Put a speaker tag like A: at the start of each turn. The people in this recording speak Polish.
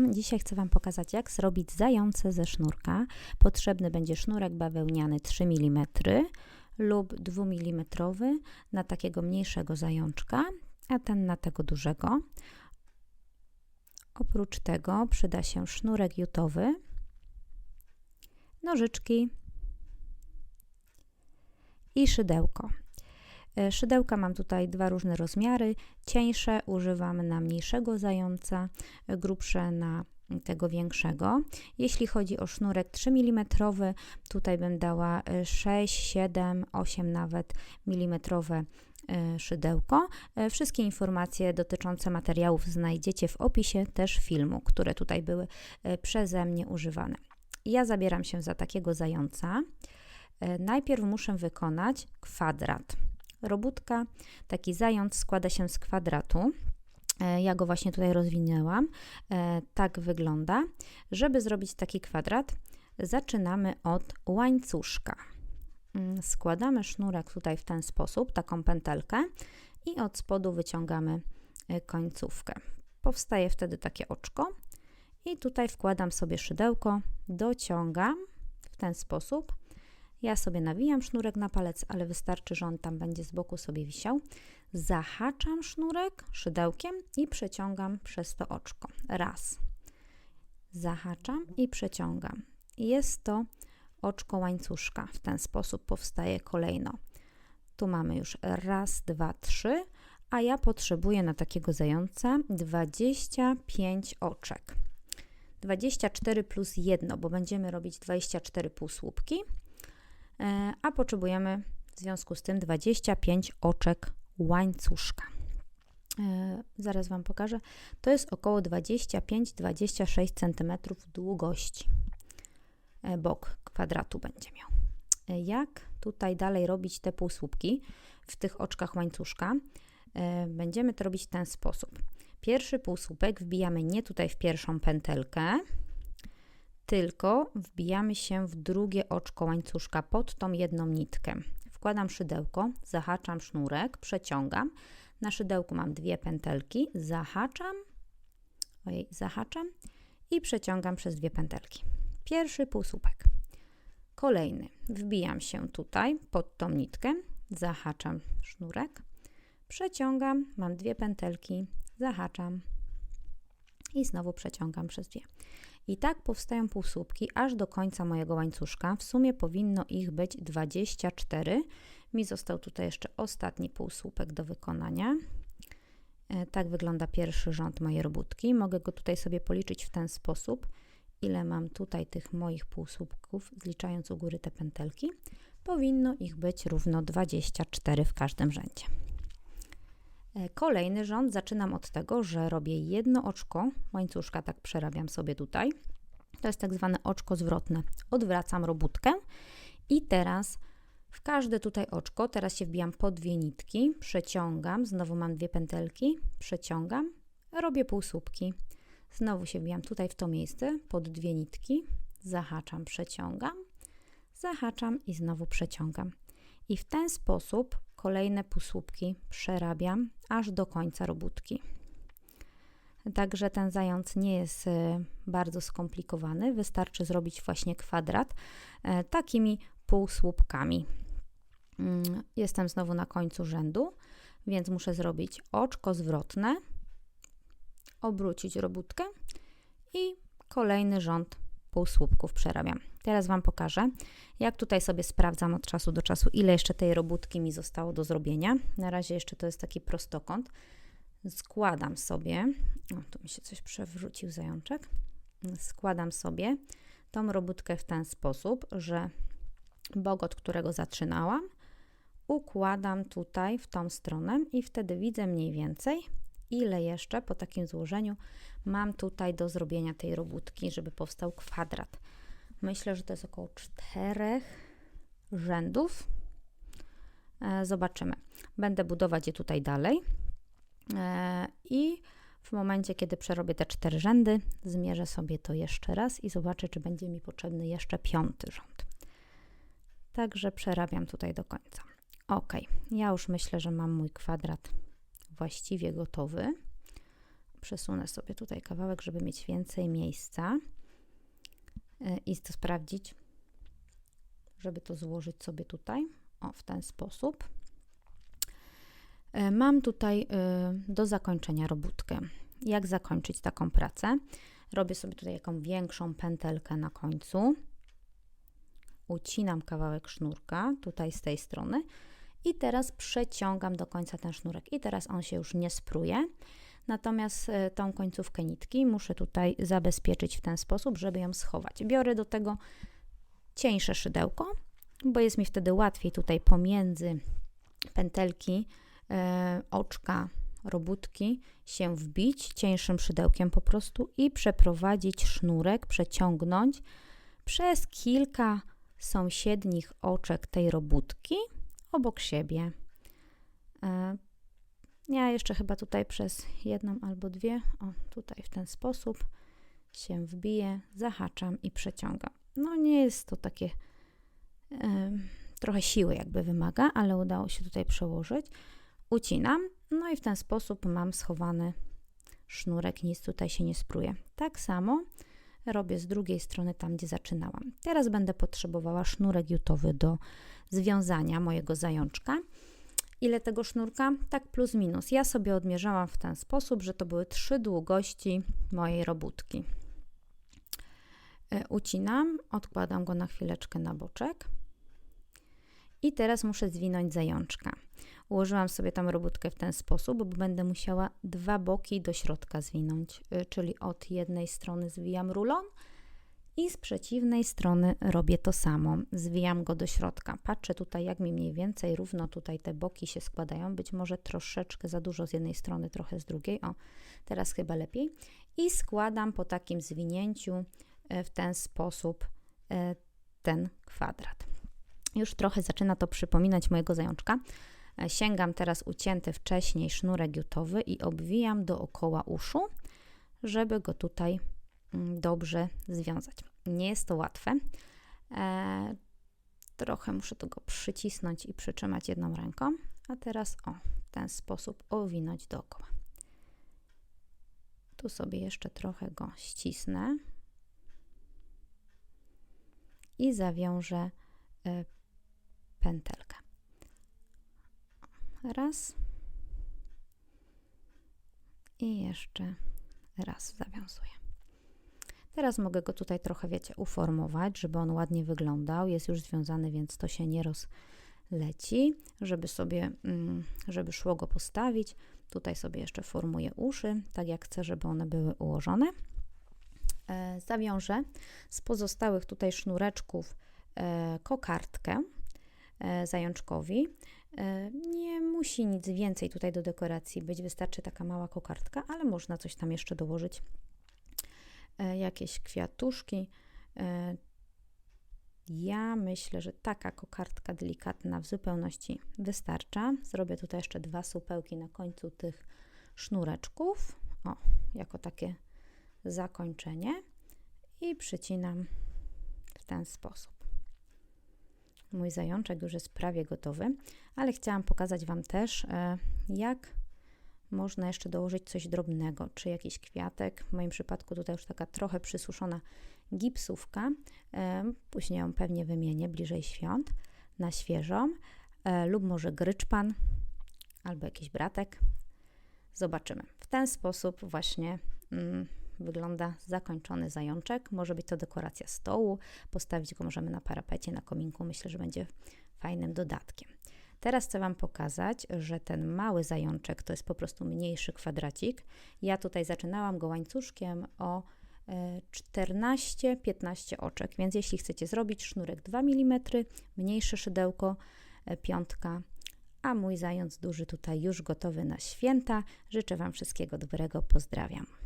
A: Witam. Dzisiaj chcę Wam pokazać, jak zrobić zające ze sznurka. Potrzebny będzie sznurek bawełniany 3 mm lub 2 mm na takiego mniejszego zajączka, a ten na tego dużego. Oprócz tego przyda się sznurek jutowy, nożyczki i szydełko. E, szydełka mam tutaj dwa różne rozmiary. Cieńsze używam na mniejszego zająca, e, grubsze na tego większego. Jeśli chodzi o sznurek 3 mm, tutaj bym dała 6, 7, 8 nawet milimetrowe e, szydełko. Wszystkie informacje dotyczące materiałów znajdziecie w opisie też filmu, które tutaj były przeze mnie używane. Ja zabieram się za takiego zająca. Najpierw muszę wykonać kwadrat robótka. Taki zając składa się z kwadratu. E, ja go właśnie tutaj rozwinęłam. E, tak wygląda. Żeby zrobić taki kwadrat, zaczynamy od łańcuszka. Mm, składamy sznurek tutaj w ten sposób, taką pętelkę i od spodu wyciągamy e, końcówkę. Powstaje wtedy takie oczko i tutaj wkładam sobie szydełko, dociągam w ten sposób ja sobie nawijam sznurek na palec, ale wystarczy, że on tam będzie z boku sobie wisiał. Zahaczam sznurek szydełkiem i przeciągam przez to oczko. Raz. Zahaczam i przeciągam. Jest to oczko łańcuszka. W ten sposób powstaje kolejno. Tu mamy już raz, dwa, trzy, a ja potrzebuję na takiego zająca 25 oczek. 24 plus 1, bo będziemy robić 24 półsłupki. A potrzebujemy w związku z tym 25 oczek łańcuszka. E, zaraz Wam pokażę. To jest około 25-26 cm długości. E, bok kwadratu będzie miał. Jak tutaj dalej robić te półsłupki w tych oczkach łańcuszka? Będziemy to robić w ten sposób. Pierwszy półsłupek wbijamy nie tutaj w pierwszą pętelkę, tylko wbijamy się w drugie oczko łańcuszka pod tą jedną nitkę. Wkładam szydełko, zahaczam sznurek, przeciągam. Na szydełku mam dwie pętelki, zahaczam, ojej, zahaczam i przeciągam przez dwie pętelki. Pierwszy półsłupek. Kolejny. Wbijam się tutaj pod tą nitkę, zahaczam sznurek, przeciągam, mam dwie pętelki, zahaczam i znowu przeciągam przez dwie. I tak powstają półsłupki aż do końca mojego łańcuszka. W sumie powinno ich być 24. Mi został tutaj jeszcze ostatni półsłupek do wykonania. E, tak wygląda pierwszy rząd mojej robótki. Mogę go tutaj sobie policzyć w ten sposób, ile mam tutaj tych moich półsłupków, zliczając u góry te pętelki. Powinno ich być równo 24 w każdym rzędzie. E, kolejny rząd zaczynam od tego, że robię jedno oczko łańcuszka, tak przerabiam sobie tutaj. To jest tak zwane oczko zwrotne. Odwracam robótkę i teraz w każde tutaj oczko, teraz się wbijam po dwie nitki, przeciągam, znowu mam dwie pętelki, przeciągam, robię półsłupki. Znowu się wbijam tutaj w to miejsce, pod dwie nitki, zahaczam, przeciągam, zahaczam i znowu przeciągam. I w ten sposób kolejne półsłupki przerabiam aż do końca robótki. Także ten zając nie jest e, bardzo skomplikowany, wystarczy zrobić właśnie kwadrat e, takimi półsłupkami. Mm, jestem znowu na końcu rzędu, więc muszę zrobić oczko zwrotne, obrócić robótkę i kolejny rząd półsłupków przerabiam. Teraz Wam pokażę, jak tutaj sobie sprawdzam od czasu do czasu, ile jeszcze tej robótki mi zostało do zrobienia. Na razie jeszcze to jest taki prostokąt. Składam sobie, o tu mi się coś przewrócił zajączek, składam sobie tą robótkę w ten sposób, że bok, od którego zaczynałam, układam tutaj w tą stronę i wtedy widzę mniej więcej, ile jeszcze po takim złożeniu mam tutaj do zrobienia tej robótki, żeby powstał kwadrat. Myślę, że to jest około czterech rzędów. E, zobaczymy. Będę budować je tutaj dalej. E, I w momencie, kiedy przerobię te cztery rzędy, zmierzę sobie to jeszcze raz i zobaczę, czy będzie mi potrzebny jeszcze piąty rząd. Także przerabiam tutaj do końca. Ok, ja już myślę, że mam mój kwadrat właściwie gotowy. przesunę sobie tutaj kawałek, żeby mieć więcej miejsca e, i to sprawdzić, żeby to złożyć sobie tutaj, o w ten sposób. E, mam tutaj e, do zakończenia robótkę. Jak zakończyć taką pracę? Robię sobie tutaj jaką większą pętelkę na końcu. Ucinam kawałek sznurka tutaj z tej strony i teraz przeciągam do końca ten sznurek. I teraz on się już nie spruje. Natomiast e, tą końcówkę nitki muszę tutaj zabezpieczyć w ten sposób, żeby ją schować. Biorę do tego cieńsze szydełko, bo jest mi wtedy łatwiej tutaj pomiędzy pętelki, e, oczka, robótki się wbić cieńszym szydełkiem po prostu i przeprowadzić sznurek, przeciągnąć przez kilka sąsiednich oczek tej robótki obok siebie. E, ja jeszcze chyba tutaj przez jedną albo dwie, o tutaj w ten sposób się wbiję, zahaczam i przeciągam. No nie jest to takie trochę siły jakby wymaga, ale udało się tutaj przełożyć. Ucinam, no i w ten sposób mam schowany sznurek, nic tutaj się nie spruje. Tak samo robię z drugiej strony tam, gdzie zaczynałam. Teraz będę potrzebowała sznurek jutowy do związania mojego zajączka. Ile tego sznurka? Tak plus minus. Ja sobie odmierzałam w ten sposób, że to były trzy długości mojej robótki. E, ucinam, odkładam go na chwileczkę na boczek. I teraz muszę zwinąć zajączka. Ułożyłam sobie tam robótkę w ten sposób, bo będę musiała dwa boki do środka zwinąć, e, czyli od jednej strony zwijam rulon, i z przeciwnej strony robię to samo. Zwijam go do środka. Patrzę tutaj, jak mi mniej więcej równo tutaj te boki się składają. Być może troszeczkę za dużo z jednej strony, trochę z drugiej. O, teraz chyba lepiej. I składam po takim zwinięciu e, w ten sposób e, ten kwadrat. Już trochę zaczyna to przypominać mojego zajączka. E, sięgam teraz ucięty wcześniej sznurek jutowy i obwijam dookoła uszu, żeby go tutaj mm, dobrze związać. Nie jest to łatwe. E, trochę muszę tego przycisnąć i przytrzymać jedną ręką, a teraz o, w ten sposób owinąć dookoła. Tu sobie jeszcze trochę go ścisnę i zawiążę y, pętelkę. Raz i jeszcze raz zawiązuję. Teraz mogę go tutaj trochę, wiecie, uformować, żeby on ładnie wyglądał. Jest już związany, więc to się nie rozleci. Żeby sobie, mm, żeby szło go postawić, tutaj sobie jeszcze formuję uszy, tak jak chcę, żeby one były ułożone. E, zawiążę z pozostałych tutaj sznureczków e, kokardkę e, zajączkowi. Nie musi nic więcej tutaj do dekoracji być, wystarczy taka mała kokardka, ale można coś tam jeszcze dołożyć jakieś kwiatuszki. E, ja myślę, że taka kokardka delikatna w zupełności wystarcza. Zrobię tutaj jeszcze dwa supełki na końcu tych sznureczków. O, jako takie zakończenie. I przycinam w ten sposób. Mój zajączek już jest prawie gotowy, ale chciałam pokazać Wam też, e, jak można jeszcze dołożyć coś drobnego, czy jakiś kwiatek. W moim przypadku tutaj już taka trochę przysuszona gipsówka. Później ją pewnie wymienię bliżej świąt na świeżą, e, lub może gryczpan albo jakiś bratek. Zobaczymy. W ten sposób właśnie mm, wygląda zakończony zajączek. Może być to dekoracja stołu. Postawić go możemy na parapecie, na kominku. Myślę, że będzie fajnym dodatkiem. Teraz chcę Wam pokazać, że ten mały zajączek to jest po prostu mniejszy kwadracik. Ja tutaj zaczynałam go łańcuszkiem o 14-15 e, oczek, więc jeśli chcecie zrobić sznurek 2 mm, mniejsze szydełko, e, piątka, a mój zając duży tutaj już gotowy na święta. Życzę Wam wszystkiego dobrego, pozdrawiam.